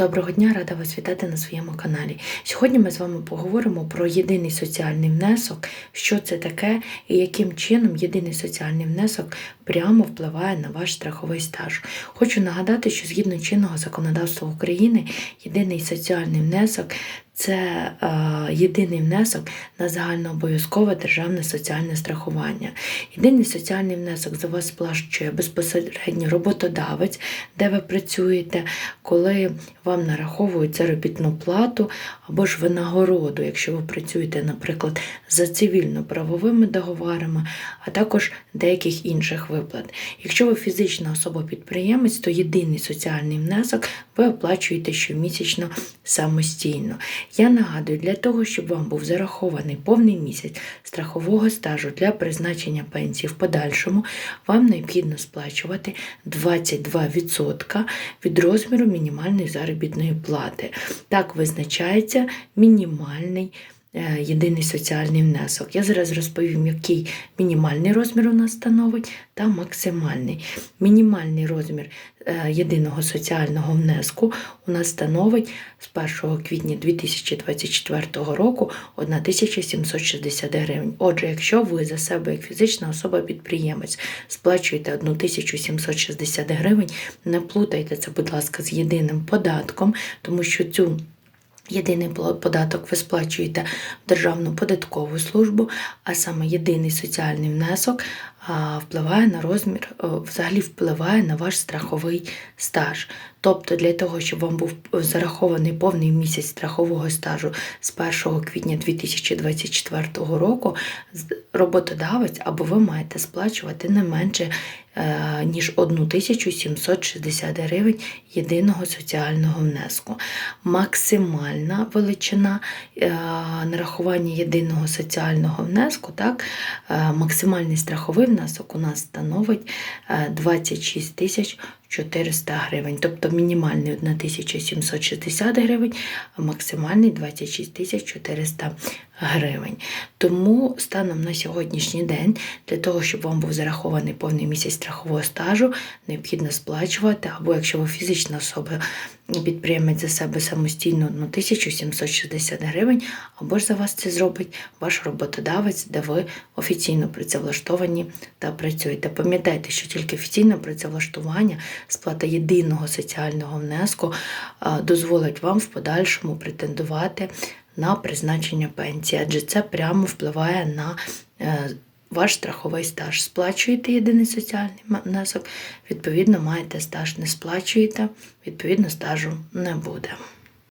Доброго дня, рада вас вітати на своєму каналі. Сьогодні ми з вами поговоримо про єдиний соціальний внесок, що це таке і яким чином єдиний соціальний внесок прямо впливає на ваш страховий стаж. Хочу нагадати, що згідно чинного законодавства України, єдиний соціальний внесок це е, єдиний внесок на загальнообов'язкове державне соціальне страхування. Єдиний соціальний внесок за вас сплачує безпосередньо роботодавець, де ви працюєте, коли вам нараховують заробітну плату або ж винагороду, якщо ви працюєте, наприклад, за цивільно-правовими договорами, а також деяких інших виплат. Якщо ви фізична особа-підприємець, то єдиний соціальний внесок ви оплачуєте щомісячно самостійно. Я нагадую, для того, щоб вам був зарахований повний місяць страхового стажу для призначення пенсії в подальшому, вам необхідно сплачувати 22% від розміру мінімальної заробітної плати. Так визначається мінімальний. Е, Єдиний соціальний внесок. Я зараз розповім, який мінімальний розмір у нас становить та максимальний. Мінімальний розмір е, єдиного соціального внеску у нас становить з 1 квітня 2024 року 1760 гривень. Отже, якщо ви за себе, як фізична особа-підприємець, сплачуєте 1760 гривень, не плутайте це, будь ласка, з єдиним податком, тому що цю Єдиний податок ви сплачуєте в Державну податкову службу, а саме єдиний соціальний внесок впливає на розмір, е, взагалі впливає на ваш страховий стаж. Тобто для того, щоб вам був зарахований повний місяць страхового стажу з 1 квітня 2024 року, роботодавець або ви маєте сплачувати не менше е, ніж 1760 гривень єдиного соціального внеску. Максимальна величина е, нарахування єдиного соціального внеску, так, максимальний страховий внесок у нас становить е, 26 тисяч 400 гривень, тобто мінімальний 1760 гривень, а максимальний 26 тисяч 400 гривень. Тому станом на сьогоднішній день, для того, щоб вам був зарахований повний місяць страхового стажу, необхідно сплачувати, або якщо ви фізична особа, підприємець за себе самостійно 1760 гривень, або ж за вас це зробить ваш роботодавець, де ви офіційно працевлаштовані та працюєте. Пам'ятайте, що тільки офіційне працевлаштування, сплата єдиного соціального внеску дозволить вам в подальшому претендувати на призначення пенсії, адже це прямо впливає на е, ваш страховий стаж. Сплачуєте єдиний соціальний внесок, відповідно, маєте стаж, не сплачуєте, відповідно, стажу не буде.